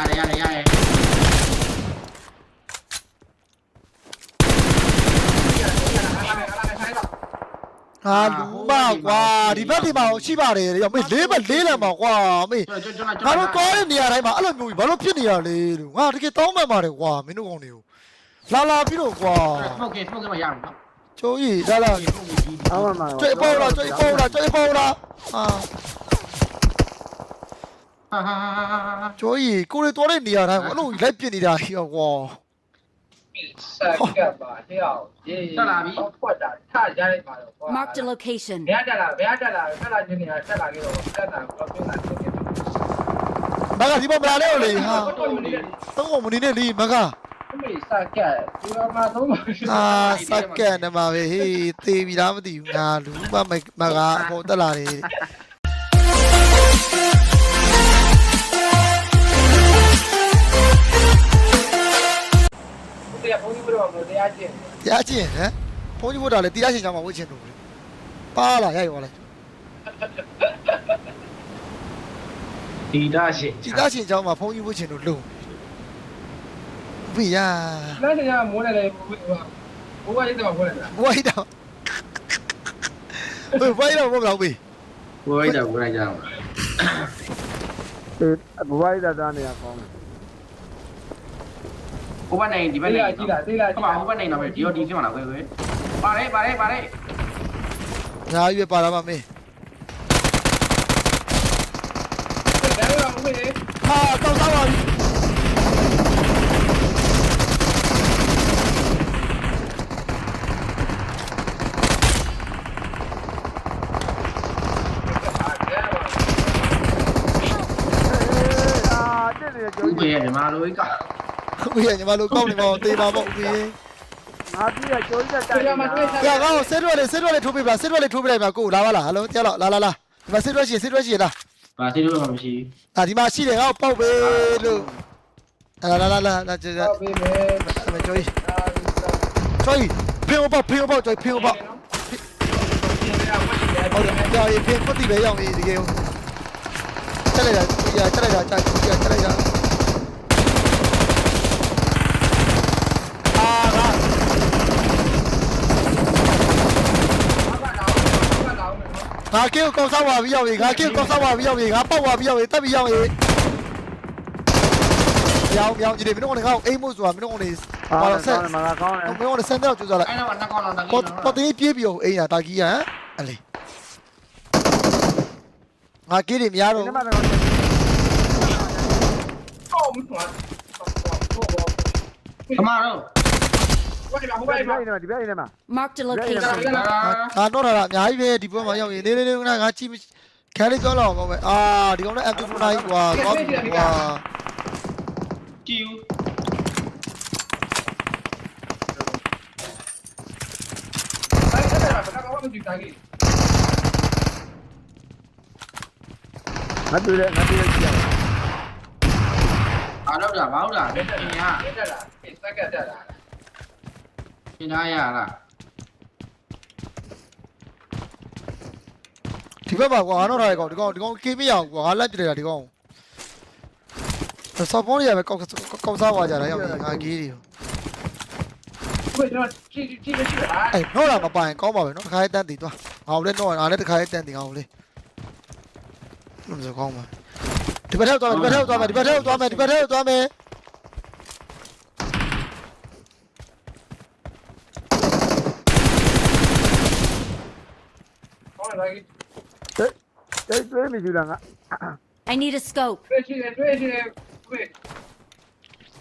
ရတယ်ရတယ်ရတယ်ဟာလူမကွာဒီဘက်ဒီမှာရှိပါတယ်ရောမေးလေးဘက်လေးလံပါကွာမေးကျွန်တော်ကျွန်တော်ငါတို့ကောတဲ့နေရာတိုင်းမှာအဲ့လိုမျိုးဘာလို့ဖြစ်နေရလဲလို့ငါတကယ်တောင်းမှန်ပါတယ်ကွာမင်းတို့ကောင်တွေကိုလာလာပြီးတော့ကွာစမိုကစမိုကမရဘူးနော်ကျိုးကြီးလာလာအောင်းမှာကျွေးပေါ်လာကျွေးပေါ်လာကျွေးပေါ်လာဟာဟာဟာဟာ ကျိုးကြီးကိုရီတော်တဲ့နေရာတိုင်းကိုအဲ့လိုလိုက်ပြစ်နေတာကြီးရောကွာဆက်ကပါဟဲ့အောင်ရေးဖွက်တာထရလိုက်ပါတော့ကွာ Marked a location. ဘယ်တက်လာဘယ်တက်လာတက်လာနေနေတာတက်လာခဲ့တော့တက်လာတော့ပြုံးလာတယ်မကဒီပေါ်မလာလဲလေဟာတော့မနေသုံးကုန်မနေနဲ့လေမကမေစက်ကဒီမှာသုံးပါအာစက္ကန့်နဲ့မှာပဲဟေးသေပြီလားမသိဘူးငါလူမမမကအပေါ်တက်လာတယ် တရားကျင့်တရားချင်းဟမ်ဘုန်းကြီးဘုရားလည်းတရားချင်းကြောင့်မဝှချင်လို့လေပါလာရိုက်ရောလဲဒီတာရှိတရားချင်းကြောင့်မှဘုန်းကြီးဝှချင်လို့လုံဘီယာလက်ချင်ကမိုးနေတယ်ဘုရားဘုရားရေးတယ်မှာဘုရားဘွားရတော့ဘယ်ဘွားရတော့ဘယ်လောက်ပြီဝိုင်းတာဝိုင်းကြအောင်အေးဘဝိုင်းတာတာနေရကောင်းတယ်ဟိုဘက်နိုင်ဒီဘက်တေးနိုင်လာကြည့်လားတေးလာကြဟိုည့်မှာလားဟိုဘက်နိုင်တော့ပဲ ဒီရောဒီဖြစ်မှာလားဝဲဝဲပါတယ်ပါတယ်ပါတယ်ညာရွေးပါလာပါမင်းဘယ်လိုမှမဖြစ်လေဟာတောက်သားပါပြီအာတက်နေကြိုးဥပ ကြီးရဲ့မြန်မာလိုကဘီယာညီမတို့ကောင်းနေပါဦးတေးပါပေါ့ဘီယာငါပြည့်ကြိုးတက်တက်ကြာကောင်းဆစ်ရွက်လေးဆစ်ရွက်လေးထိုးပေးပါဆစ်ရွက်လေးထိုးပေးလိုက်ပါကိုလာပါလားဟယ်လိုကြားတော့လာလာလာဒီမှာဆစ်ရွက်ရှိဆစ်ရွက်ရှိလားဘာစီလို့မှမရှိအာဒီမှာရှိတယ်ငါ့ကိုပေါက်ပေးလို့လာလာလာလာလာကြာကြာတော့ပေးမယ်မကျော်ကြီးကျော်ကြီးဖင်းပေါက်ဖင်းပေါက်ကျော်ဖင်းပေါက်ဟုတ်တယ်ကြာကြီးဖင်းပတ်တိပဲရောက်နေဒီကေချက်လိုက်တာကြာချက်လိုက်တာကြာကြာချက်လိုက်တာအာငါ ငါကေကိုကောက်စားပါပြီးရောက်ပြီငါကေကိုကောက်စားပါပြီးရောက်ပြီငါပေါက်ပါပြီးရောက်ပြီတက်ပြီးရောက်ပြီရောင်ရောင်ကြီးတွေမင်းတို့ကငါ့ကိုအိမ်မို့ဆိုတာမင်းတို့ကနေအာဘာကောလို့ဆက်င်းတယ်မှာကောင်းတယ်မင်းတို့ကစမ်းတော့ကျူစားလိုက်အဲ့တော့နှစ်ကောင်တော့တကယ်ပေါ်ပေါ်တင်းပြေးပြီးအောင်အိမ်ရတာကြီးဟမ်အလေငါကေးတွေမရတော့ဒီဘူးမှာတော့ ကောင်းမှာခမတော့ဘာလဲဘာဒီလဲဘက်ဘာနေမှာဒီဘက်နေမှာ Marked a Yeah, yeah, location. ငါတော့တာအများကြီးပဲဒီဘက်မှာရောက်ရင်နေနေနေငါကြည့်ခဲလေးပြောလောက်အောင်ပဲအာဒီကောင်လည်း M2 နိုင်ကွာကောင်းပြီကွာကြည့်ဦးဘာလဲဘာလဲဘာလဲဒီတိုင်းငါတွေ့တယ်ငါတွေ့တယ်ကြည့်ရအားတော့တာဘာဟုတ်လားဘယ်ပတက်လာညာဘယ်တက်လာစက်ကတက် လာပညာရလားဒီဘက်မှာကွာငါတော့တာကောင်ဒီကောင်ဒီကောင်ကေးမရအောင်ကွာငါလက်ပြတယ်တာဒီကောင်ဆော့ပေါ်ရပဲကောက်ကောက်စားသွားကြတာရောက်ရင်ငါကေးတွေဘယ်တော့ကြည့်ကြည့်ကြည့်ပါအဲ့တော့လာမပိုင်ကောင်းပါပဲနော်တစ်ခါလေးတန်းတည်သွားငါလည်းတော့ငါလည်းတစ်ခါလေးတန်းတည်အောင်လေလို့ဆိုကောင်းပါဒီဘက်ထဲသွားမယ်ဒီဘက်ထဲသွားမယ်ဒီဘက်ထဲသွားမယ်ဒီဘက်ထဲသွားမယ် ဟောလာကြီးတယ်တွေ့မိကြလားငါ I need a scope. တွေ့ရှိတယ်တွေ့ရှိတယ်တွေ့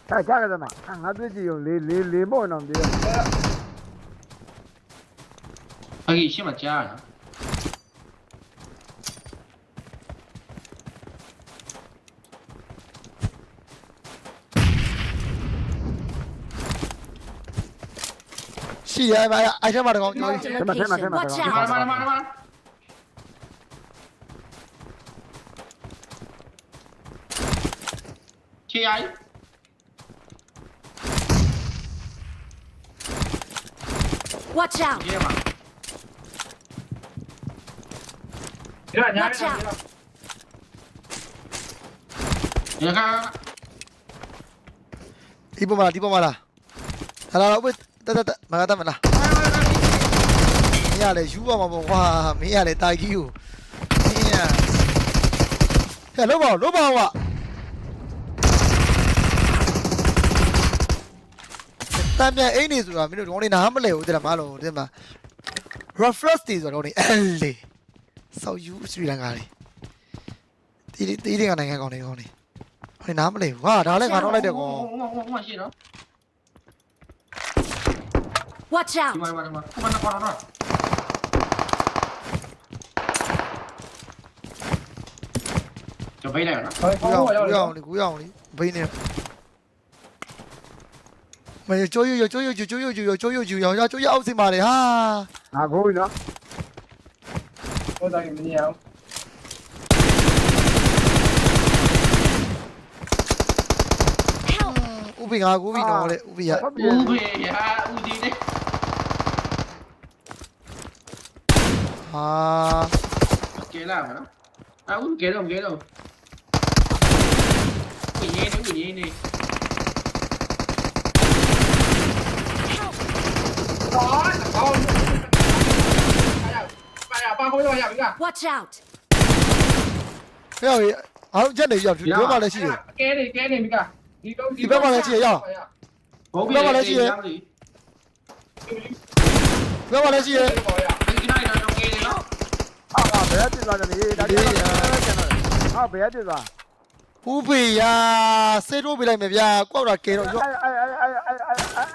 ချာချာကတမငါတွေ့ကြည့်ရုံလေးလေးလေးပေါ့နော်ဒီအကြီးရှင်းမကြားနော်ရှိရပါအဲ့ထက်မှာတကောင်ကျော် Marked a Come on, come on, location. come on, Watch come ဒီမှာ out. ဒီမှာဒီမှာ KI. Watch out. Watch out. Tipo mala, tipo mala. Hello, wait. တက်တက်တက်မကတက်မလားမင်းရလေယူပါမှာပေါ့ကွာမင်းရလေတာကြီးကိုမင်းရဟဲ့လောက်ပါလောက်ပါကွာ တမ်းပြန်အိနေဆိုတာမင်းတို့ဒီကောင်လေးနားမလဲဘူးတဲ့မလို့တဲ့မှာ reference တွေဆိုတော့ဒီအဲ့လေဆောက်ယူစရီလန်ကာလေးတီးတီးတဲ့နိုင်ငံကောင်တွေကောင်တွေဟိုနားမလဲဘူးဟာဒါလည်းငါတော့လိုက်တဲ့ကောင်ဟိုမှာဟိုမှာရှိနော် Watch ဒီ out! မှာဒီမှာဒီမှာဟိုမှာတော့တော့ကျပေးလိုက်ရနော်ဟောကူရဟောအောင်ရောက်ကူရရောက်အောင်လေကူရအောင်လေဘိနေ မရချိုးရချိုးရချိုးရချိုးရချိုးရချိုးရရချိုးရအောင်စင်ပါလေဟာငါခိုးပြီနော်ဟိုတိုင်းမနေအောင်ဥပိငါကူပြီနော်လေဥပိရဥပိရဥဒီနေဟာကဲလာမနော်အဥကဲတော့ကဲတော့ကိုရင်းနေကိုရင်းနေ ပါရပါခေါ်ရရပြီက Watch out! ဟဲ့ဟေးအားလုံးချက်နေရောက်ဒီဘက်မှာလည်းရှိတယ် ကဲနေကဲနေပြီကဒီတော့ဘုံပြရရဘက်မှာလည်းရှိတယ်ဒီဘက်မှာလည်းရှိတယ်ဟောရကိနိုင်တော့ကဲနေနော်ဟာဟာဘယ်တက်သွားတယ်လေဒါကြတော့ဟာဘယ်တက်သွားဥပိရစေးထိုးပြလိုက်မယ်ဗျာကောက်တာကဲတော့ရော့အဲ့အဲ့အဲ့အဲ့အဲ့အဲ့အဲ့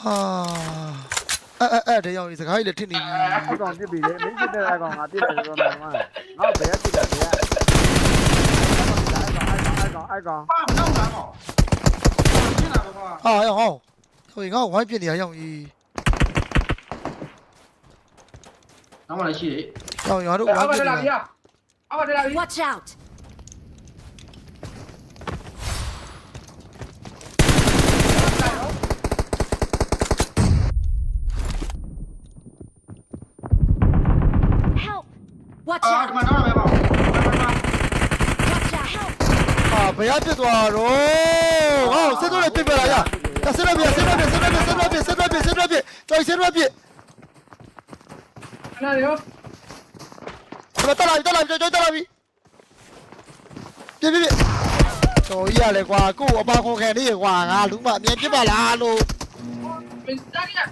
ဟာ အဲ့အဲ့အဲ့တယောက်ကြီးစကားကြီးလည်းထင်နေပြီအဲ့ကောင်ပြစ်ပြီလေမင်းပြစ်တဲ့အကောင်ငါပြစ်တယ်ဆိုတော့မှငါဘယ်တက်တယ်ဘယ်အဲ့ကောင်အဲ့ကောင်ပါမတော့တာပေါ့ရှင်းလာပါကွာဟာရောဟောဟိုငါ့ဝိုင်းပြနေရရောက်ကြီးနောက်မှလည်းရှိတယ်ရောက်ရတို့ဝိုအောင်းက်ပြပါနေလာရပြီအောက်ပါလာပြီ Watch out! Watch အာဒီ out! မှာတော့ပဲပေါ့ Watch out! Help! ဟာဘယ်ရပြစ်သွားတော့ဟောစေးထိုးလည်းပြစ်ပြလာရစေးရပြစေးရပြစေးရပြစေးရပြစေးရပြစေးရပြကျော်စေးရပြနားရောဘာတက်လာပြီတက်လာပြီကျော်တက်လာပြီပြပြပြကျော်ကြီးရလေကွာကို့အပါခေါ်ခံနေရကွာငါလူမအမြင်ပြစ်ပါလားလို့မင်းတာကြီး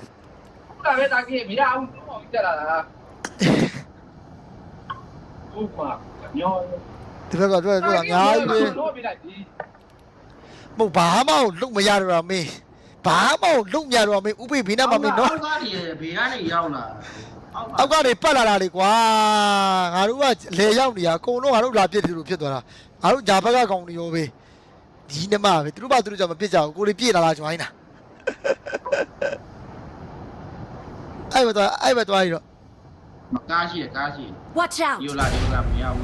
ခုလာပဲတာကြီးမရအောင်တော့တက်လာတာ ဟုတ်ပါညောဒီဘက်ကတွေ့တွေ့ငါကြီးပဲတော့ပြလိုက်ပြီမဟုတ်ဘာမှလုံမရတော့တာမင်းဘာမှလုံမရတော့မင်းဥပိဘေးနားမှာမင်းနော်အောက်ကနေဘေးကနေရောက်လာအောက်ကနေပတ်လာတာလေကွာငါတို့ကလေရောက်နေရအကုန်လုံးငါတို့လာပြစ်တယ်လို့ဖြစ်သွားတာငါတို့ဂျာဘက်ကကောင်တွေရောပဲဒီနမပဲသူတို့ဘာသူတို့ကြောင့်မပြစ်ကြဘူးကိုလေးပြစ်လာလာကျွိုင်းတာအဲ့ဘက်သွားအဲ့ဘက်သွားရတော့ Makashi ya kashi. Watch out. Điều là điều là mèo.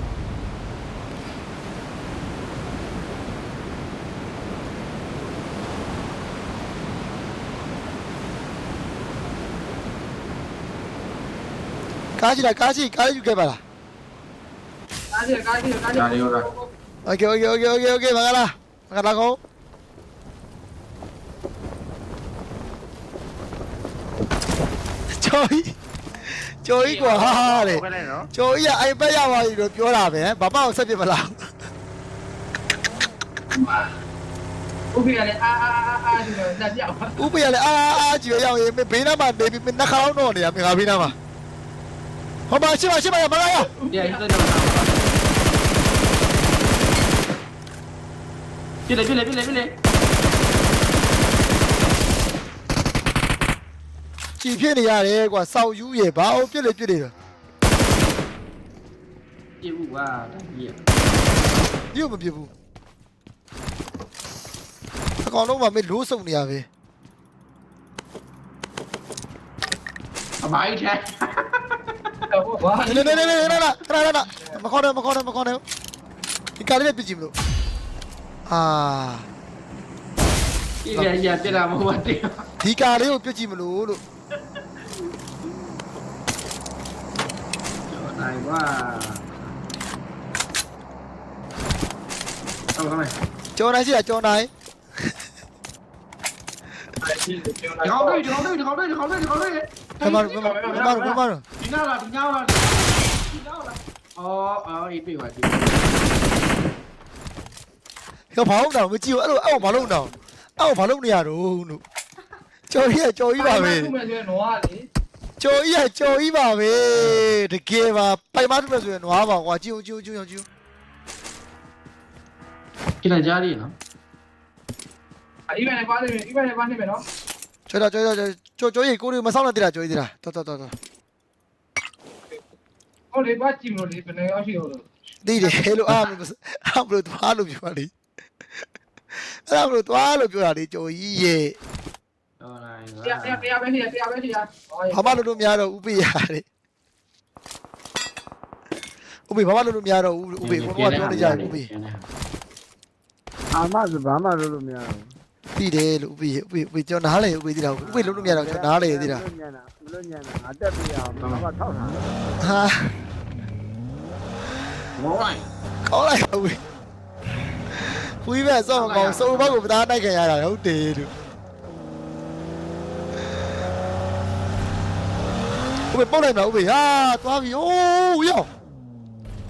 까지라 까지 까지 죽여봐라 까지라 까지라 Là điều là. 오케이 오케이 오케이 오케이 오케이 막아라 막아라고 저희 ကောကျော်ကြီးကျော်ကြီးကွာတဲ့ဟုတ်ကဲ့နော်ကျော်ကြီးကအိမ်ပက်ရပါပြီလို့ပြောတာပဲဘာမှမဆက်ပြမလားဥပ္ပယလည်းအာအာအာအာဒီတော့တက်ပြောက်ဥပရလေအာအာကြွေရောက်ရင်ဘေးနားမှာနေပြီးနှခါအောင်တော့နေရမင်္ဂလာဘေးနားမှာဟောမရှိမရှိမရမလာရဒီအရင်ကတော့ပြလေပြလေပြလေပြလေ ကြည်ဖြစ်နေရတယ်ကွာစောက်ယူရေဘာအောင်ပြစ်လေပြစ်နေတော့ပြဘူးကွာဒီဒီမပြစ်ဘူးအကောင်လုံးမှာမေလို့စုံနေရပဲအမိုင်းထဲတော့ဘာနေနေနေနေနေလာခဏခဏမခေါ်နဲ့မခေါ်နဲ့မခေါ်နဲ့ဒီကားလေးပြစ်ကြည့်မလို့အာဒီရရပြလာမဟုတ်တယ်ဒီကားလေးကိုပြစ်ကြည့်မလို့လို့ Hay quá à. Đâu không này? Chỗ này chứ là chỗ này. Đừng không đi, đừng không đi, đừng không đi, đừng không đi, đừng không đi. Come on, come on, come on, come on Tính nhau là, tính nhau là. Tính nhau là đi ờ, ít bị hoài Không phá lúc nào mới chiêu, áo phá lúc nào. Áo phá lúc nào, đồ Cho đi à, cho đi vào về ဘူးအဲ့လိုအဲ့ဘာလို့တော့အဲ့ဘာလို့နေရတော့လို့ကြော်ကြီးကကြော်ကြီးပါပဲခုမဲ့ဆိုရင်တော့လေကြော်ကြီးကကြော်ကြီးပါပဲတကယ်ပါပိုင်မတူမယ်ဆိုရင်နွားပါကွာကြည့်ဦးကြည့်ဦးကြည့်ဦးကြည့်ဦးကျန်ကြလေးနော်အိမ်မဲ့ပါနေမယ်အိမ်မဲ့ပါနေမယ်နော်ကြော်တော့ကြော်တော့ကြော်ကြော်ကြီးကိုရီမဆောင်နဲ့တည်းလားကြော်ကြီးတည်းလားတော်တော်တော်တော်ဟုတ်လေပါကြည့်မလို့လေဘယ်နေရောက်ရှိတော့လို့ဒီတယ်လို့အားမလို့အားမလို့သွားလို့ပြောတာလေအဲ့ဒါမလို့သွားလို့ပြောတာလေကြော်ကြီးရဲ့ တော်လိုက်တရားတရားတရားပဲရှိရတရားပဲရှိရဘာမှလုပ်လို့မရတော့ဥပိရတယ်ဥပိဘာမှလုပ်လို့မရတော့ဥဥပိဘုရားပြောနေကြတယ်ဥပိအာမဆိုဘာမှလုပ်လို့မရဘူးသိတယ်လို့ဥပိဥပိဥပိကျွန်တော်နားလေဥပိသိတာဥပိလုပ်လို့မရတော့ကျွန်တော်နားလေသိတာညံ့တာဘလို့ညံ့တာငါတက်ပြရအောင်ဘာမှထောက်တာဟာမောလိုက်ကောင်းလိုက်ဥပိခွေးပဲစောင့်ကောင်းစုံဘက်ကိုပသားတိုက်ခင်ရတာဟုတ်တယ်လို့ ဥပိပုတ်လိုက်မလားဥပိဟာသွားပြီအိုးရော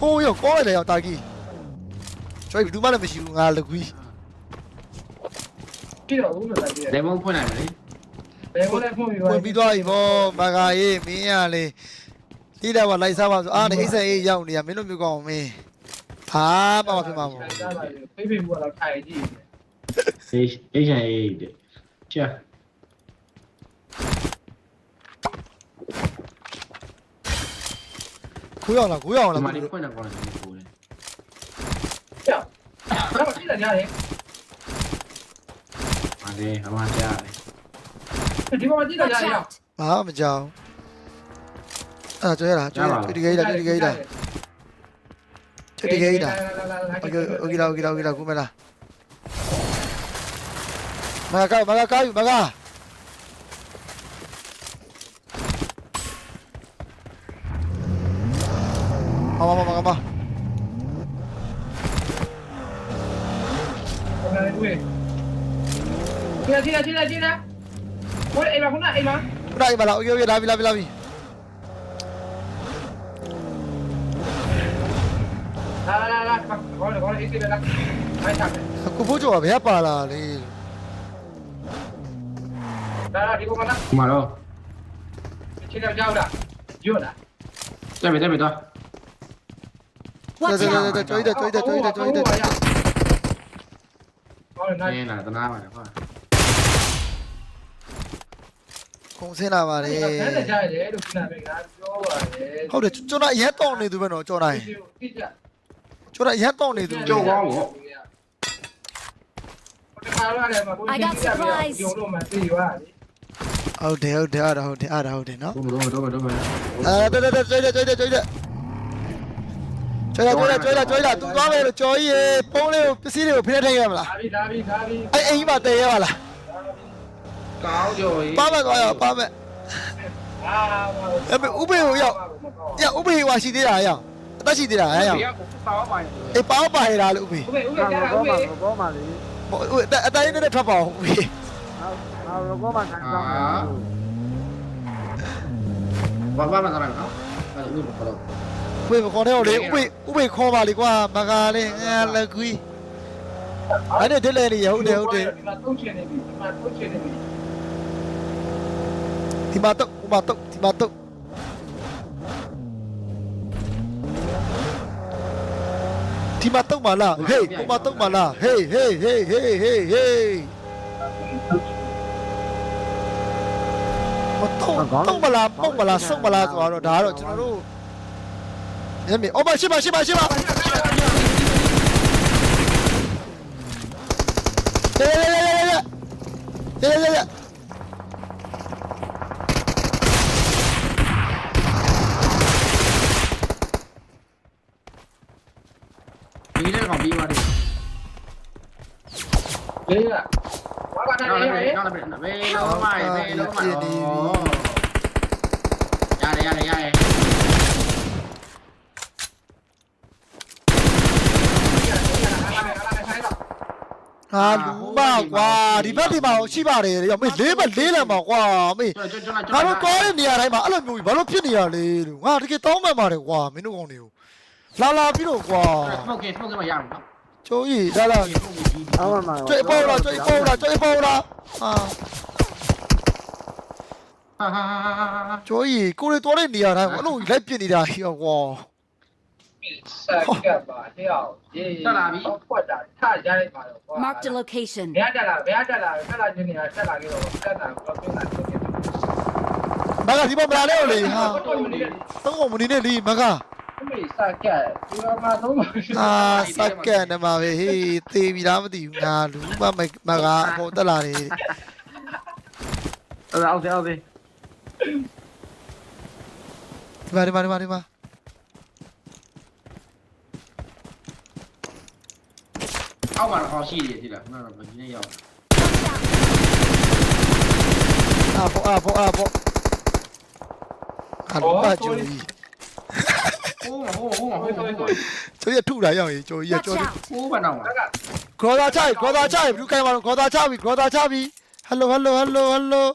ဟိုးရောကောင်းလိုက်တယ်ရောတာကြီးကျွေးဘူးမှလည်းမရှိဘူးငါလကွီးကြည့်တော့ဦးလို့လိုက်တယ်လေမုံဖွင့်နိုင်မလဲဘယ်ကိုလဲဖွင့်ပြီးဝင်ပြီးသွားပြီဗောမဂါရေးမင်းရလေတိတယ်ကလိုက်စားပါဆိုအားနေအိဆက်အေးရောက်နေရမင်းတို့မျိုးကောင်းမင်းဟာပါမဖြစ်မှာမဟုတ်ဖေးဖေးဘူးတော့ခိုင်ကြည့်အေးအေးချင်အေးတဲ့ချာ ကိုရောက်လားကိုရောက်ဒီလားမှာလေးဖွင့်တာကောင်းတယ်ဆိုတယ်တော့ကြည့်လိုက်ရတယ်။ဟာလေအမကြားတယ်ဒီမှာကြည့်လိုက်ရ Watch ရ out! ဘာမှမကြောက်အဲ့ဒါကျွေးရတာကျွေးရတာတိတိကြီးတာတိတိကြီးတာတိတိကြီးတာ Ok, ok đâu, ok đâu, ok đâu, cũng mày là. Mà cao, mà cao, cao, mà cao. Regina. Una, ahí va, una, ahí va. Una, ahí va, la, yo vi, la vi, la vi, la vi. 자꾸 보조가 왜 아파라 니 나라 리고 가나? 고마워 체력 잡으라 지워라 잡이 잡이 다 자자자자 저이다 저이다 저이다 저이다 얘나 또 나와요 ခုံစင်းလာပါလေတယ်ဆန်းနေကြရတယ်လို့ခုနကပြောပါတယ်ဟုတ်တယ်ကျွန်တော်အရက်တောင်းနေသူပဲနော်ကြော်နိုင်တိကျကျွန်တော်အရက်တောင်းနေသူကြောက်ကောင်းပေါ့ I got supplies ရုံတော့မသိရွာလေဟုတ်တယ်ဟုတ်တယ်အဲ့ဒါဟုတ်တယ်အဲ့ဒါဟုတ်တယ်နော်တော့တော့တော့တော့မယ်အဲတော်တော်ကျွေးတယ်ကျွေးတယ်ကျွေးတယ်ကျွေးတယ်ကျွေးတယ်ကျွေးတယ်ကျွေးတယ်သူသွားမယ်လို့ကြော်ကြီးရေပုံးလေးကိုပစ္စည်းတွေကိုဖိနေထိုင်ရမလားဒါပြီဒါပြီဒါပြီအဲ့အိမ်မှာတည်ရပါလား ကောင်းကြော်ကြီးပါမယ်သွားရပါမယ်အာအဲ့ဥပေကိုရောက်ရဥပေဟွာရှိသေးတာရအောင်အသက်ရှိသေးတာရအောင်ဒီကကိုပါပါရင်အေးပေါင်းပါရတာလို့ဥပေဦးမေဦးမေငါကြားတာကောဦးမှာမေကောမှာလေဟိုအတိုင်းနဲ့ထွက်ပါအောင်ဥပေငါကောမှာခံဆောင်တယ်ဘာဘာမှမလုပ်နော်အဲ့ဒါဦးဘာလို့ဥပေမခေါ်နဲ့ဟိုလေဥပေဥပေခေါ်ပါလေကွာမကလေးငါလက်ကွီးအဲ့ဒါဒစ်လေနေဟုတ်တယ်ဟုတ်တယ်ဒီမှာတုံးချင်နေပြီဒီမှာတုံးချင်နေပြီ ဒီမှာတော့ဥမာတော့ဒီမှာတော့ဒီမှာတော့မလားဟေးဥမာတော့မလားဟေးဟေးဟေးဟေးဟေးဟေးမတော့တော့မလားပုံမလားစုံမလားဆိုတော့ဒါကတော့ကျွန်တော်တို့ညမေအော်မရှိပါရှိပါရှိပါရေရေရေရေရေရေရေ ဒီနေ့ကောင် ပြီးပါတယ်လေးကဘာကတနောက်ည်းလည်းကနောက်လည်းဘယ်လုံးမိုင်းဘယ်လုံးမိုင်းရတယ်ရတယ်ရတယ်ဟငါလူမကွာဒီဘက်ဒီမှာရှိပါတယ်ရောမေးလေးဘက်လေးလံပါကွာမေးကျွန်တော်ကျွန်တော်ငါတို့ကောတဲ့နေရာတိုင်းမှာအဲ့လိုမျိုးကြီးဘာလို့ဖြစ်နေရလဲလို့ငါတကယ်တောင်းပန်ပါတယ်ကွာမင်းတို့ကောင်တွေကိုလာလာပြီးတော့ကွာစမိုကစမိုကမရဘူးနော် ကျိုးကြီးလာလာအောင်းမှာကျွေးပေါ်လာကျွေးပေါ်လာကျွေးပေါ်လာဟာဟာဟာဟာကျိုးကြီးကိုရီတော်တဲ့နေရာတိုင်းမှာအဲ့လိုလိုက်ပြစ်နေတာဟေ့ကွာဆက်ကပ်ပါဟဲ့အောင်ရေတော့ဖွက်တာထကြရမှာတော့ကွာ Marked a location. ဘယ်တက်လာဘယ်တက်လာတက်လာခြင်းနေတာတက်လာကြတော့တက်လာတော့ပြင်လာတော့ပြင်လာမကဒီမှာမလာလဲလေဟာတော့မနေသုံးကုန်မနေနဲ့လीမက မေးဆက်ကပ်ဒီမှာတော့အာစက္ကန့်နဲ့မှာပဲဟေးသေပြီလားမသိဘူးငါလူမမမကအပေါ်တက်လာတယ်အဲ့အောက်သေးအောက်သေးဒီမှာဒီမှာဒီမှာဒီမှာအောက်မှာတော့ရှိတယ်ဒီလားငါတော့ဒီနေ့ရောက်အာပေါ်အာပေါ်အာပေါ်အာလူမကျိုးကြီး ဟိုးဟိုးဟိုးဟိုးဟိုးဟိုးကျိုးရထုတာရောက်ရင်ကျိုးကြီး Watch ကျိုး out. ဟိုးဘာနောက်မှာဆက်ကဂရောသာချပြီဂရောသာချပြီဘူးကိုင်ပါတော့ဂရောသာချပြီဂရောသာချပြီဟယ်လိုဟယ်လိုဟယ်လိုဟယ်လို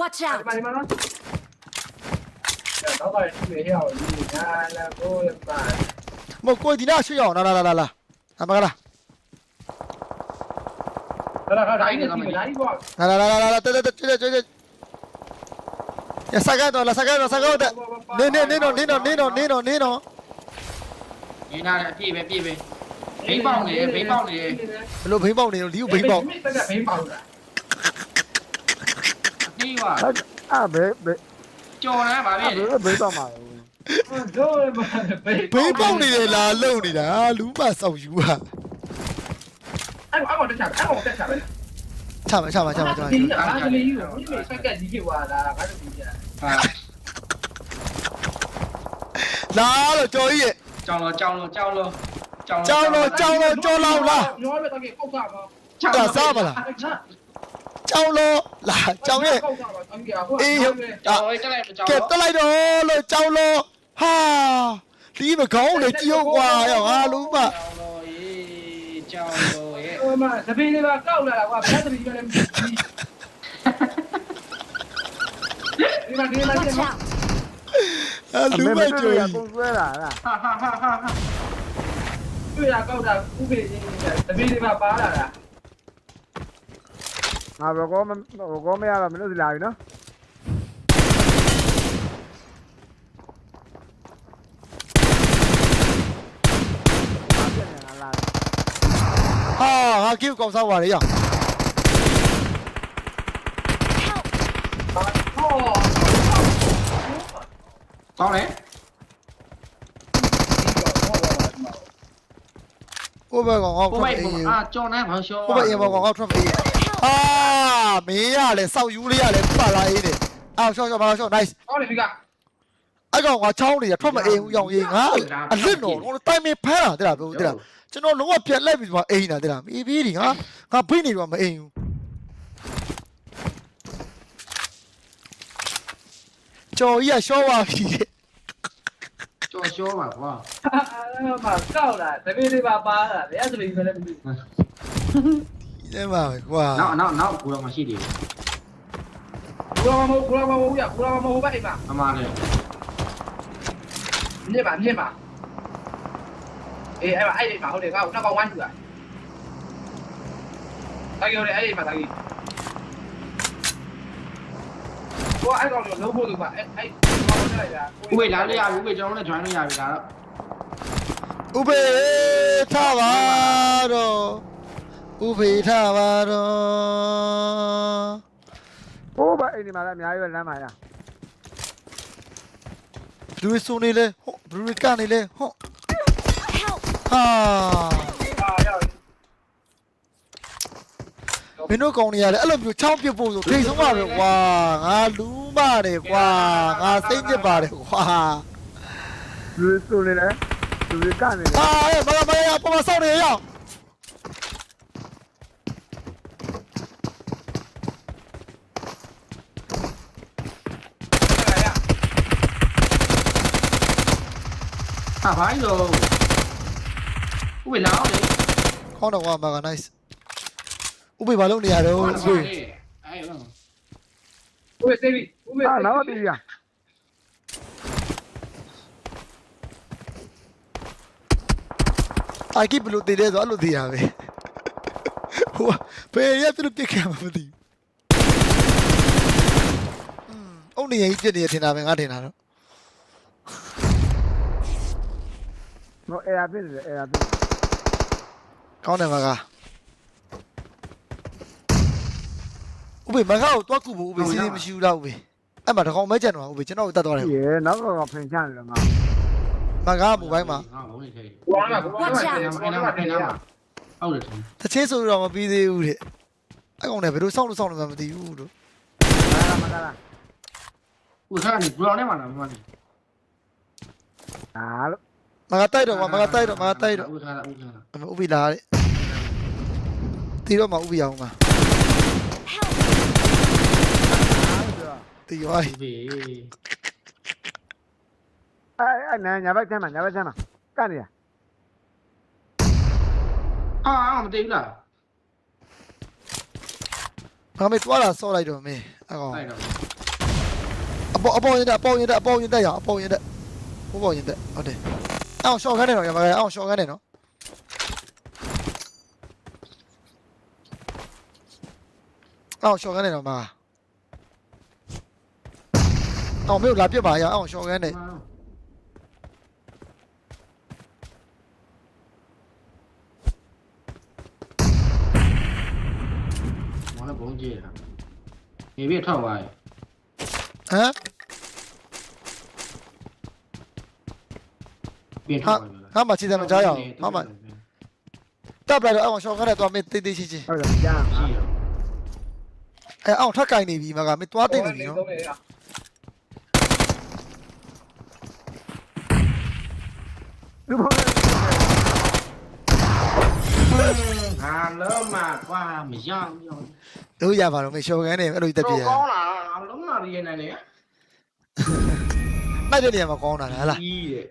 Watch ဒီ out. မှာဒီမှာနော်တော့ပါရှိရအောင်ဒီညာလာကိုရပါမကိုဒီနာရွှေ့အောင်လာလာလာလာလာအမကလာဒါတော့ဒါကြီးနေပြီဒါကြီးပေါ့လာလာလာလာလာတဲတဲတဲတဲတဲရစကားတော့လာ စကားတော့စကားတော့နေနေနေတော့နေတော့နေတော့နေတော့နေတော့နေနာတယ်အပြည့်ပဲပြည့်ပဲဘိန်းပေါက်နေတယ်ဘိန်းပေါက်နေတယ်ဘလို့ဘိန်းပေါက်နေလို့လီကိုဘိန်းပေါက်ဘိန်းပေါက်ဘိန်းပေါက်လားအပြည့်ပါအဲ့ဘယ်ဘယ်ကြော်နေပါပြီဘယ်ဘယ်တော့မှာဒိုးဘိန်းဘိန်းပေါက်နေတယ်လားလုံနေတာလူမဆောက်ယူဟာအဲ့အောက်တက်ချအဲ့အောက်တက်ချပဲ ချမချမချမချမဒီအားကလေးကိုဒီမိဆက်ကဒီကေဝါလာငါတို့ဒီကြဟာလာလို့ကြော်ကြီးရဲ့ကြောင်လို့ကြောင်လို့ကြောင်လို့ကြောင်လို့ကြောင်လို့ကြော်လောက်လားညောပဲတော့ကေကောက်တာပါကြောင်စားမလားကြောင်လို့လာကြောင်ရဲ့ကောက်တာပါတန်ကေဟိုအေးဟုတ်ကြောင်လေးတက်လိုက်ကြောင်ကဲတက်လိုက်တော့လို့ကြောင်လို့ဟာဒီမကောင်းလေကြည့်ကွာရောငါလူမကြောင်လို့ရေးကြောင်လို့ရေးဟို မှာသပင်းလေးပါကောက်လာတာကွာဘယ်သပင်းလဲဒီမှာဒီမှာဒီ Watch မှာ out. လူမကြော်ရကြီးပုံဆွဲတာလားဟာဟာဟာဟာဟာတွေ့ရကောက်တာဥပေရင်းသပင်းလေးပါပါလာတာငါဘကောမဘကောမရတော့မင်းတို့ဒီလာပြီနော် ဟာငါကိကောင်းစားပါလေရောဟောကောင်းတယ်ဟိုဘက်ကောင်ဟောကိုထွက်ပိုက်အေးအာကြောင်နေဘာရှောဟိုဘက်အေးဘောကောင်ဟောထွက်အေးအာမင်းရလေစောက်ယူလေးရလေပါလာအေးတယ်အော်ရှော့ရှော့ပါရှော့ nice ဟောလေဒီက အဲ့ကောင်ကချောင်းနေရထွက်မအေးဘူးရောင်ရေးငါအလစ်တော့တော့တိုင်မင်ဖမ်းတာတဲ့လားပြောတဲ့လားကျွန်တော်လုံးဝပြက်လိုက်ပြီးမှအိမ်တာတဲ့လားအေးပြီးဒီငါငါဖိနေတော့မအိမ်ဘူးကြော်ကြီးကရှော့ပါပြီကြော်ရှောပါကွာအဲ့မှာကောက်လာသပင်းလေးပါပါလာဘယ်သပင်းလဲမသိဒီထဲမှာပဲကွာနောက်နောက်နောက်ကိုတော့မရှိသေးဘူးဘာမဟုတ်ဘာမဟုတ်ရဘာမဟုတ်ပဲအိမ်မှာဘူးအမှားလေ မြင်ပါမြင်ပါအေးအဲ့မှာအဲ့ဒီမှာဟုတ်တယ်ငါ့ကိုနောက်ကောင်ဝိုင်းထူတာတာကြီးဟုတ်တယ်အဲ့ဒီမှာတာကြီးကိုအဲ့ကောင်လုံးဖို့သူကအဲ့အဲ့ဘာလို့လဲရာဥပေလာလို့ရပြီဥပေကျွန်တော်လည်း join လို့ရပြီဒါတော့ဥပေထားပါတော့ဥပေထားပါတော့ဟိုးဘအိမ်ဒီမှာလည်းအများကြီးပဲလမ်းမှာရ ဘလူးစုံနေလဲဟောဘလူးကနေလဲဟော Help. ဟာအာရောက်မင်းတို့ကောင်နေရတယ်အဲ့လိုမျိုးချောင်းပြဖို့ဆိုထိတ်ဆုံးပါပဲကွာငါလူးမတယ်ကွာငါစိတ်ညစ်ပါတယ်ကွာလူစုနေတယ်လူကနေတယ်ဟာအဲ့မလာမရပေါ်မဆောက်နေရအောင် ဟာဘာလို့ဥပေလာအောင်လေခေါင်းတော့ကွာမက nice ဥပေဘာလုံးနေရတော့ဥပေအဲ့တော့ဦးပဲစေးပြီဦးပဲဟာနောက်တည်ရအိုက်ကိဘလို့တည်တယ်ဆိုအဲ့လိုတည်ရပဲဟိုဘယ်ရက်ပြလို့ပြစ်ခံမှာမသိဘူးอืมအုံနေရင်ပြစ်နေရထင်တာပဲငါထင်တာတော့ ဟိုအဲရပြည့်တယ်အဲရပြည့်ကောင်းတယ်မကဥပေမကောက်တော့ကူဘူးဥပေစီးစီးမရှိဘူးလားဥပေအဲ့မှာတကောင်မဲကြံတော့ဥပေကျွန်တော်ကိုတတ်သွားတယ်ဒီရနောက်ကဖင်ချတယ်ငါမကမိုဘိုင်းမှာငါဘုံနေသေးဝမ်းမှာဝမ်းမှာအဲ့နာမှာအဲ့နာမှာဟုတ်တယ်တချင်းဆိုတော့မပြီးသေးဘူးတဲ့အဲ့ကောင်လည်းဘယ်လိုစောင့်လို့စောင့်လို့မသိဘူးတို့လာလာမလာလာဦးစားနေဘလောင်းထဲမှာလားမမလေးဟာလို့ မကတိုက်တော့မကတိုက်တော့မကတိုက်တော့ဦးစားလားဦးစားလားဥပိလာတဲ့တီတော့မဥပိအောင်မှာ Help! တီရောဟိဘေးအဲအဲနာညာဘက်ချမ်းမှာညာဘက်ချမ်းမှာကနေရအာမသိဘူးလားငါမေသွားလာဆော့လိုက်တော့မင်းအကောင်အဲ့တော့အပေါ်အပေါ်ရင်တက်အပေါ်ရင်တက်အပေါ်ရင်တက်ရအပေါ်ရင်တက်ဘိုးပေါ်ရင်တက်ဟုတ်တယ် အောင်ရှော့ခန်းနေတော့ရမှာအောင်ရှော့ခန်းနေနော်အောင်ရှော့ခန်းနေတော့မှာအောင်မေလာပြစ်ပါရအောင်ရှော့ခန်းနေမောင်လည်းဘုံကြီးတာနေပြီးထောက်ပါရဲ့ဟမ် ပြင်ထောက်ပါလားငါမှခြေစံမကြားရအောင်ငါမှတပ်လိုက်တော့အောင်ရှော့ခန်းနေတော့မင်းတေးသေးချင်းချင်းဟုတ်တယ်ကြားရှိရအဲအောင်ထက်ကင်နေပြီမကမင်းသွားသိနေပြီနော်လူဘုံဟာလုံးမကွာမရောက်ရောက်တို့ရပါတော့မေရှော့ခန်းနေအဲ့လိုတက်ပြရကောင်းလားလုံးမရည်နေနေနိုင်တဲ့နေရာမှာကောင်းတာလားဟလားကြီးတဲ့